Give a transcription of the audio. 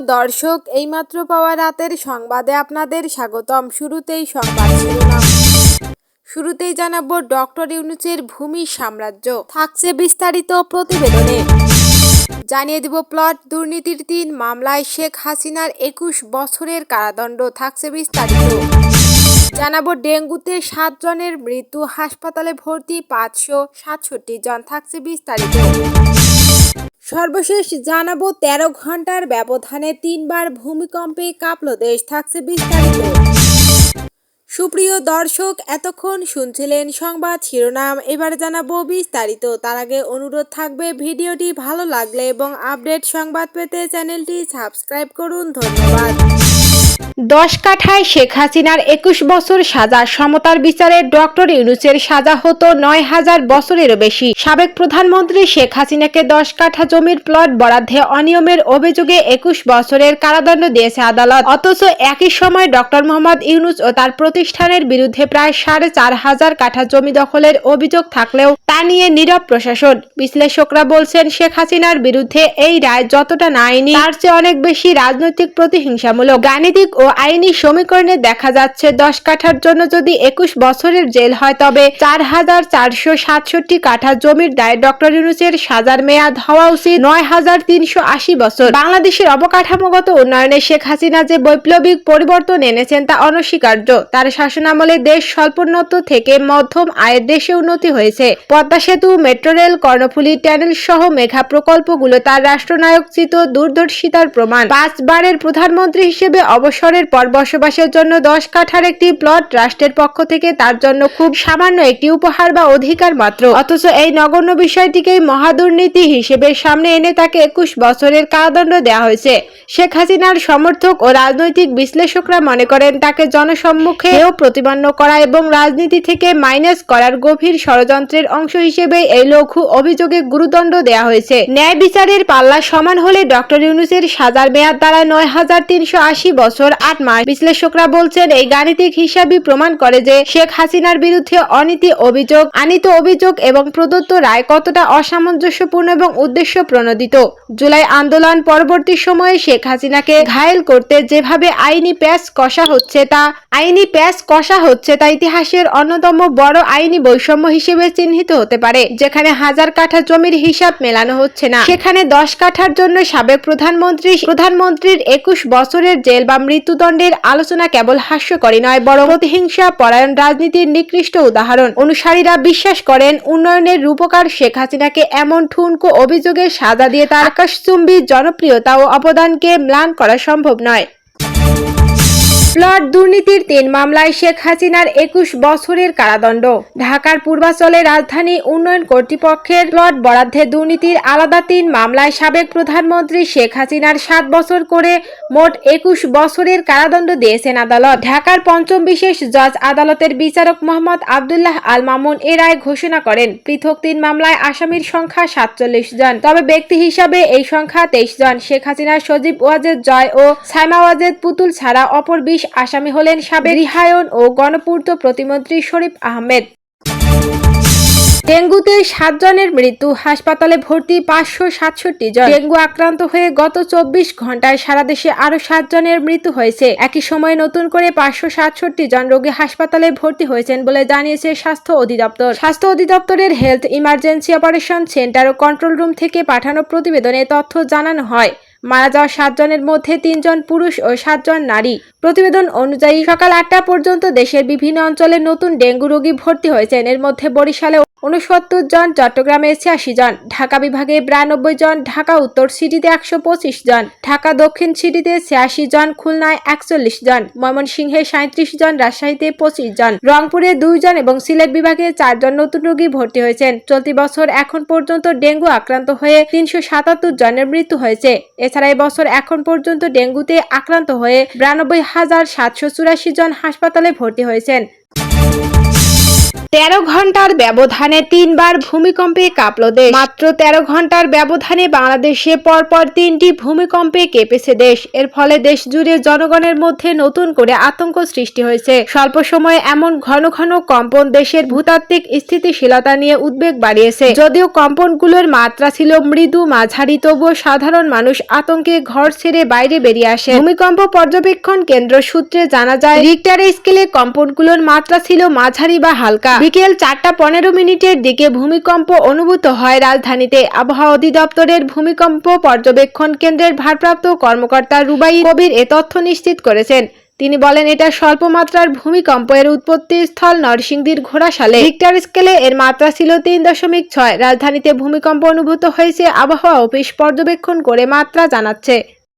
দর্শক, এইমাত্র পাওয়া রাতের সংবাদে আপনাদের স্বাগতম। শুরুতেই সংবাদ শুরুতেই জানাব ডক্টর ইউনুসের ভূমি সাম্রাজ্য। থাকছে বিস্তারিত প্রতিবেদনে। জানিয়ে দিব প্লট, দুর্নীতির তিন মামলায় শেখ হাসিনার একুশ বছরের কারাদণ্ড। থাকছে বিস্তারিত। জানাব ডেঙ্গুতে সাত জনের মৃত্যু, হাসপাতালে ভর্তি পাঁচশো সাতষট্টি জন। থাকছে বিস্তারিত। সর্বশেষ জানাব, তেরো ঘণ্টার ব্যবধানে তিনবার ভূমিকম্পে কাঁপল দেশ, থাকছে বিস্তারিত। সুপ্রিয় দর্শক, এতক্ষণ শুনছিলেন সংবাদ শিরোনাম, এবার জানাব বিস্তারিত। তার আগে অনুরোধ থাকবে, ভিডিওটি ভালো লাগলে এবং আপডেট সংবাদ পেতে চ্যানেলটি সাবস্ক্রাইব করুন। ধন্যবাদ। দশ কাঠায় শেখ হাসিনার একুশ বছর সাজা, সমতার বিচারে ডক্টর ইউনুসের সাজা হতো নয় হাজার বছরেরও বেশি। সাবেক প্রধানমন্ত্রী শেখ হাসিনাকে দশ কাঠা জমির প্লট বরাদ্দে অনিয়মের অভিযোগে একুশ বছরের কারাদণ্ড দিয়েছে আদালত। অথচ একই সময় ডক্টর মোহাম্মদ ইউনুস ও তার প্রতিষ্ঠানের বিরুদ্ধে প্রায় সাড়ে চার হাজার কাঠা জমি দখলের অভিযোগ থাকলেও তা নিয়ে নীরব প্রশাসন। বিশ্লেষকরা বলছেন, শেখ হাসিনার বিরুদ্ধে এই রায় যতটা না আইনি তার চেয়ে অনেক বেশি রাজনৈতিক প্রতিহিংসামূলক, গাণিতিক ও আইনি সমীকরণে দেখা যাচ্ছে দশ কাঠার জন্য যদি একুশ বছরের জেল হয়, তবে চার হাজার চারশো সাতষট্টি কাঠা জমির দায়ে ডক্টর ইউনুসের সাজার মেয়াদ হওয়া উচিত নয় হাজার তিনশো আশি বছর। বাংলাদেশের অবকাঠামোগত উন্নয়নে শেখ হাসিনা যে বৈপ্লবিক পরিবর্তন এনেছেন, তা অনস্বীকার্য। তার শাসনামলে দেশ স্বল্পোন্নত থেকে মধ্যম আয়ের দেশে উন্নতি হয়েছে। পদ্মা সেতু, মেট্রো রেল, কর্ণফুলী ট্যানেল সহ মেঘা প্রকল্পগুলো তার রাষ্ট্রনায়ক চিত দূরদর্শিতার প্রমাণ। পাঁচবারের প্রধানমন্ত্রী হিসেবে অবসরের পর বসবাসের জন্য দশ কাঠার একটি প্লট রাষ্ট্রের পক্ষ থেকে তার জন্য খুব সামান্য একটি উপহার বা অধিকার মাত্র। অথচ এই নগণ্য বিষয়টিকেই মহাদুর্নীতি হিসেবে সামনে এনে তাকে একুশ বছরের কারাদণ্ড দেওয়া হয়েছে। শেখ হাসিনার সমর্থক ও রাজনৈতিক বিশ্লেষকরা মনে করেন তাকে জনসম্মুখে প্রতিপন্ন করা এবং রাজনীতি থেকে মাইনাস করার গভীর ষড়যন্ত্রের অংশ হিসেবে এই লঘু অভিযোগে গুরুদণ্ড দেওয়া হয়েছে। ন্যায় বিচারের পাল্লা সমান হলে ডক্টর ইউনুসের সাজার মেয়াদ দ্বারা নয় হাজার তিনশো আশি বছর। আট মাস। বিশ্লেষকরা বলছেন, এই গাণিতিক হিসাবই প্রমাণ করে যে শেখ হাসিনার বিরুদ্ধে অনীতি অভিযোগ, আনিত অভিযোগ এবং প্রদত্ত রায় কতটা অসামঞ্জস্যপূর্ণ এবং উদ্দেশ্য প্রণোদিত। জুলাই আন্দোলন পরবর্তী সময়ে শেখ হাসিনাকে ঘায়েল করতে যেভাবে আইনি প্যাচ কষা হচ্ছে তা, আইনি প্যাচ কষা হচ্ছে তা ইতিহাসের অন্যতম বড় আইনি বৈষম্য হিসেবে চিহ্নিত হতে পারে, যেখানে হাজার কাঠা জমির হিসাব মেলানো হচ্ছে না। সেখানে দশ কাঠার জন্য সাবেক প্রধানমন্ত্রী, প্রধানমন্ত্রীর একুশ বছরের জেল বা মৃত্যুদণ্ডের আলোচনা কেবল হাস্যকরী নয়, বরং প্রতিহিংসা পরায়ণ রাজনীতির নিকৃষ্ট উদাহরণ। অনুসারীরা বিশ্বাস করেন, উন্নয়নের রূপকার শেখ হাসিনাকে এমন ঠুনকো অভিযোগের সাজা দিয়ে তার আকাশচুম্বী জনপ্রিয়তা ও অবদানকে ম্লান করা সম্ভব নয়। প্লট দুর্নীতির তিন মামলায় শেখ হাসিনার একুশ বছরের কারাদণ্ড। ঢাকার পূর্বাচলে রাজধানী উন্নয়ন কর্তৃপক্ষের প্লট বরাদ্দে দুর্নীতির আলাদা তিন মামলায় সাবেক প্রধানমন্ত্রী শেখ হাসিনার সাত বছর করে মোট একুশ বছরের কারাদণ্ড দিয়েছেন আদালত। ঢাকার পঞ্চম বিশেষ জজ আদালতের বিচারক মোহাম্মদ আবদুল্লাহ আল মামুন এ রায় ঘোষণা করেন, পৃথক তিন মামলায় আসামির সংখ্যা সাতচল্লিশ জন। তবে ব্যক্তি হিসাবে এই সংখ্যা তেইশ জন। শেখ হাসিনার সজীব ওয়াজেদ জয় ও সাইমা ওয়াজেদ পুতুল ছাড়া অপর বিশ আসামি হলেন সাবেক রিহায়ন ও গণপূর্ত প্রতিমন্ত্রী শরীফ আহমেদ। ডেঙ্গুতে সাতজনের মৃত্যু, হাসপাতালে ভর্তি পাঁচশো সাতষট্টি জন। ডেঙ্গু আক্রান্ত হয়ে গত চব্বিশ ঘন্টায় সারা দেশে আরও সাতজনের মৃত্যু হয়েছে। একই সময়ে নতুন করে পাঁচশো সাতষট্টি জন রোগী হাসপাতালে ভর্তি হয়েছেন বলে জানিয়েছে স্বাস্থ্য অধিদপ্তর। স্বাস্থ্য অধিদপ্তরের হেলথ ইমার্জেন্সি অপারেশন সেন্টার ও কন্ট্রোল রুম থেকে পাঠানো প্রতিবেদনে তথ্য জানানো হয়, মারা যাওয়া সাতজনের মধ্যে তিনজন পুরুষ ও সাতজন নারী। প্রতিবেদন অনুযায়ী সকাল আটটা পর্যন্ত দেশের বিভিন্ন অঞ্চলে নতুন ডেঙ্গু রোগী ভর্তি হয়েছেন এর মধ্যে বরিশালে উনসত্তর জন, চট্টগ্রামে ছিয়াশি জন, ঢাকা বিভাগে বিরানব্বই জন, ঢাকা উত্তর সিটিতে একশো পঁচিশ জন, ঢাকা দক্ষিণ সিটিতে ছিয়াশি জন, খুলনায় একচল্লিশ জন, ময়মনসিংহে সাঁত্রিশ জন, রাজশাহীতে পঁচিশ জন, রংপুরে দুইজন এবং সিলেট বিভাগে চারজন নতুন রোগী ভর্তি হয়েছেন। চলতি বছর এখন পর্যন্ত ডেঙ্গু আক্রান্ত হয়ে তিনশো সাতাত্তর জনের মৃত্যু হয়েছে। এছাড়া এবছর এখন পর্যন্ত ডেঙ্গুতে আক্রান্ত হয়ে বিরানব্বই হাজার সাতশো চুরাশি জন হাসপাতালে ভর্তি হয়েছেন। তেরো ঘণ্টার ব্যবধানে তিনবার ভূমিকম্পে কাঁপল দেশ। মাত্র তেরো ঘণ্টার ব্যবধানে বাংলাদেশে পরপর তিনটি ভূমিকম্পে কেঁপেছে দেশ। এর ফলে দেশ জুড়ে জনগণের মধ্যে নতুন করে আতঙ্ক সৃষ্টি হয়েছে। স্বল্প সময়ে এমন ঘন ঘন কম্পন দেশের ভূতাত্ত্বিক স্থিতিশীলতা নিয়ে উদ্বেগ বাড়িয়েছে। যদিও কম্পনগুলোর মাত্রা ছিল মৃদু মাঝারি, তবুও সাধারণ মানুষ আতঙ্কে ঘর ছেড়ে বাইরে বেরিয়ে আসে। ভূমিকম্প পর্যবেক্ষণ কেন্দ্র সূত্রে জানা যায় রিক্টার স্কেলে কম্পনগুলোর মাত্রা ছিল মাঝারি বা হালকা। বিকেল চারটা পনেরো মিনিটের দিকে ভূমিকম্প অনুভূত হয় রাজধানীতে। আবহাওয়া অধিদপ্তরের ভূমিকম্প পর্যবেক্ষণ কেন্দ্রের ভারপ্রাপ্ত কর্মকর্তা রুবাই কবির এ তথ্য নিশ্চিত করেছেন। তিনি বলেন, এটা স্বল্প মাত্রার ভূমিকম্প। এর উৎপত্তি স্থল নরসিংদীর ঘোড়াশালে। রিক্টার স্কেলে এর মাত্রা ছিল তিন দশমিক ছয়। রাজধানীতে ভূমিকম্প অনুভূত হয়েছে। আবহাওয়া অফিস পর্যবেক্ষণ করে মাত্রা জানাচ্ছে।